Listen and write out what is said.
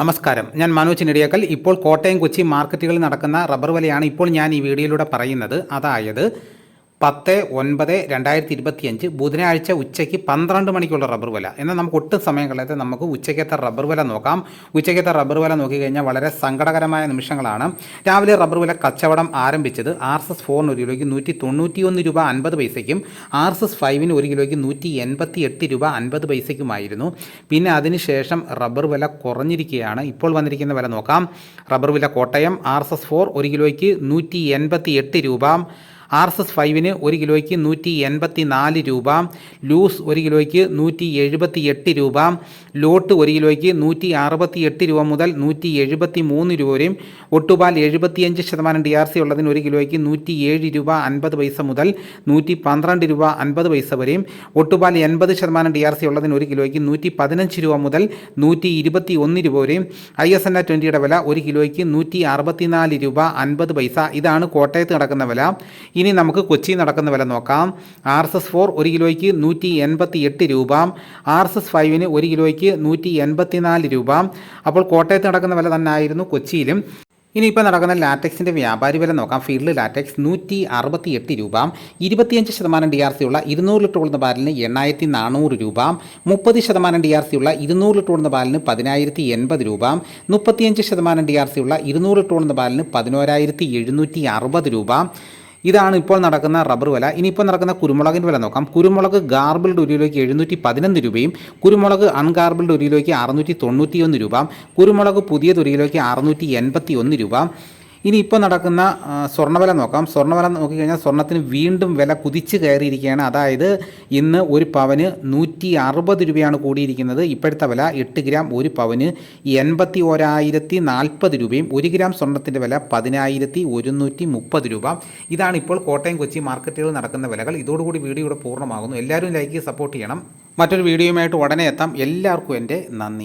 നമസ്കാരം. ഞാൻ മനോജ് നെടിയക്കൽ ഇപ്പോൾ കോട്ടയം കൊച്ചി മാർക്കറ്റുകളിൽ നടക്കുന്ന റബ്ബർ വിലയാണ് ഇപ്പോൾ ഞാൻ ഈ വീഡിയോയിലൂടെ പറയുന്നത്. അതായത് പത്ത് ഒൻപത് രണ്ടായിരത്തി ഇരുപത്തിയഞ്ച് ബുധനാഴ്ച ഉച്ചയ്ക്ക് പന്ത്രണ്ട് മണിക്കുള്ള റബ്ബർ വില. എന്നാൽ നമുക്ക് ഒട്ടും സമയം കളയാതെ നമുക്ക് ഉച്ചയ്ക്കത്തെ റബ്ബർ വില നോക്കാം. ഉച്ചയ്ക്കത്തെ റബ്ബർ വില നോക്കിക്കഴിഞ്ഞാൽ വളരെ സങ്കടകരമായ നിമിഷങ്ങളാണ്. രാവിലെ റബ്ബർ വില കച്ചവടം ആരംഭിച്ചത് ആർ എസ് എസ് ഫോറിന് ഒരു കിലോയ്ക്ക് നൂറ്റി തൊണ്ണൂറ്റിയൊന്ന് രൂപ അൻപത് പൈസയ്ക്കും ആർ എസ് എസ് ഫൈവിന് ഒരു കിലോയ്ക്ക് നൂറ്റി എൺപത്തി എട്ട് രൂപ അൻപത് പൈസയ്ക്കുമായിരുന്നു. പിന്നെ അതിനുശേഷം റബ്ബർ വില കുറഞ്ഞിരിക്കുകയാണ്. ഇപ്പോൾ വന്നിരിക്കുന്ന വില നോക്കാം. റബ്ബർ വില Kottayam R S S four ഒരു കിലോയ്ക്ക് നൂറ്റി എൺപത്തി എട്ട് രൂപ. ആർ എസ് എസ് ഫൈവിന് ഒരു കിലോയ്ക്ക് നൂറ്റി എൺപത്തി നാല് രൂപ ലൂസ് ഒരു കിലോയ്ക്ക് നൂറ്റി എഴുപത്തി എട്ട് രൂപ ലോട്ട് ഒരു കിലോയ്ക്ക് നൂറ്റി അറുപത്തി എട്ട് രൂപ മുതൽ നൂറ്റി എഴുപത്തി മൂന്ന് രൂപ വരെയും ഒട്ടുപാൽ എഴുപത്തിയഞ്ച് ശതമാനം ഡി ആർ സി ഉള്ളതിന് ഒരു കിലോയ്ക്ക് നൂറ്റി ഏഴ് രൂപ അൻപത് പൈസ മുതൽ നൂറ്റി പന്ത്രണ്ട് രൂപ അൻപത് പൈസ വരെയും ഒട്ടുപാൽ എൺപത് ശതമാനം ഡി ആർ സി ഉള്ളതിന് ഒരു കിലോയ്ക്ക് നൂറ്റി പതിനഞ്ച് രൂപ മുതൽ നൂറ്റി ഇരുപത്തി ഒന്ന് രൂപ വരെയും ഐ എസ് എൻ ആ ട്വന്റിയുടെ വില ഒരു കിലോയ്ക്ക് നൂറ്റി അറുപത്തിനാല് രൂപ അൻപത് പൈസ. ഇതാണ് കോട്ടയത്ത് നടക്കുന്ന വില. ഇനി നമുക്ക് കൊച്ചി നടക്കുന്ന വില നോക്കാം. ആർ എസ് എസ് ഫോർ ഒരു കിലോയ്ക്ക് നൂറ്റി എൺപത്തി എട്ട് രൂപ. ആർ എസ് എസ് ഫൈവിന് ഒരു കിലോയ്ക്ക് നൂറ്റി എൺപത്തി നാല് രൂപ. അപ്പോൾ കോട്ടയത്ത് നടക്കുന്ന വില തന്നെ ആയിരുന്നു കൊച്ചിയിലും. ഇനിയിപ്പോൾ നടക്കുന്ന ലാറ്റക്സിന്റെ വ്യാപാരി വില നോക്കാം. ഫീൽഡ് ലാറ്റക്സ് നൂറ്റി അറുപത്തി എട്ട് രൂപ. ഇരുപത്തിയഞ്ച് ശതമാനം ഡി ആർ സി ഉള്ള ഇരുന്നൂറ് ലിറ്റർ ഉള്ള ബാലിന് എണ്ണായിരത്തി നാനൂറ് രൂപ. മുപ്പത് ശതമാനം ഡി ആർ സി ഉള്ള ഇരുന്നൂറ് ലിറ്റർ ഉള്ള ബാലിന് പതിനായിരത്തി എൺപത് രൂപ. മുപ്പത്തിയഞ്ച് ശതമാനം ഡി ആർ സി ഉള്ള ഇരുന്നൂറ് ലിറ്റർ ഉള്ള ബാലിന് പതിനോരായിരത്തി എഴുന്നൂറ്റി അറുപത് രൂപ. ഇതാണ് ഇപ്പോൾ നടക്കുന്ന റബ്ബർ വില. ഇനിയിപ്പോൾ നടക്കുന്ന കുരുമുളകിന്റെ വില നോക്കാം. കുരുമുളക് ഗാർബിൾഡ് ഒരു എഴുന്നൂറ്റി പതിനൊന്ന് രൂപയും കുരുമുളക് അൺഗാർബിൾഡ് ഒരു അറുന്നൂറ്റി തൊണ്ണൂറ്റിയൊന്ന് രൂപ കുരുമുളക് പുതിയ ഒരു കിലോയ്ക്ക് അറുന്നൂറ്റി എൺപത്തി ഒന്ന് രൂപ ഇനി ഇപ്പോൾ നടക്കുന്ന സ്വർണവില നോക്കാം. സ്വർണവില നോക്കിക്കഴിഞ്ഞാൽ സ്വർണത്തിന് വീണ്ടും വില കുതിച്ച് കയറിയിരിക്കുകയാണ്. അതായത് ഇന്ന് ഒരു പവന് നൂറ്റി അറുപത് രൂപയാണ് കൂടിയിരിക്കുന്നത്. ഇപ്പോഴത്തെ വില എട്ട് ഗ്രാം ഒരു പവന് എൺപത്തി ഓരായിരത്തി നാൽപ്പത് രൂപയും ഒരു ഗ്രാം സ്വർണത്തിന്റെ വില പതിനായിരത്തി ഒരുന്നൂറ്റി മുപ്പത് രൂപ. ഇതാണ് ഇപ്പോൾ കോട്ടയം കൊച്ചി മാർക്കറ്റുകളിൽ നടക്കുന്ന വിലകൾ. ഇതോടുകൂടി വീഡിയോ ഇവിടെ പൂർണമാകുന്നു. എല്ലാവരും ലൈക്ക് സപ്പോർട്ട് ചെയ്യണം. മറ്റൊരു വീഡിയോയുമായിട്ട് ഉടനെ എത്താം. എല്ലാവർക്കും എന്റെ നന്ദി.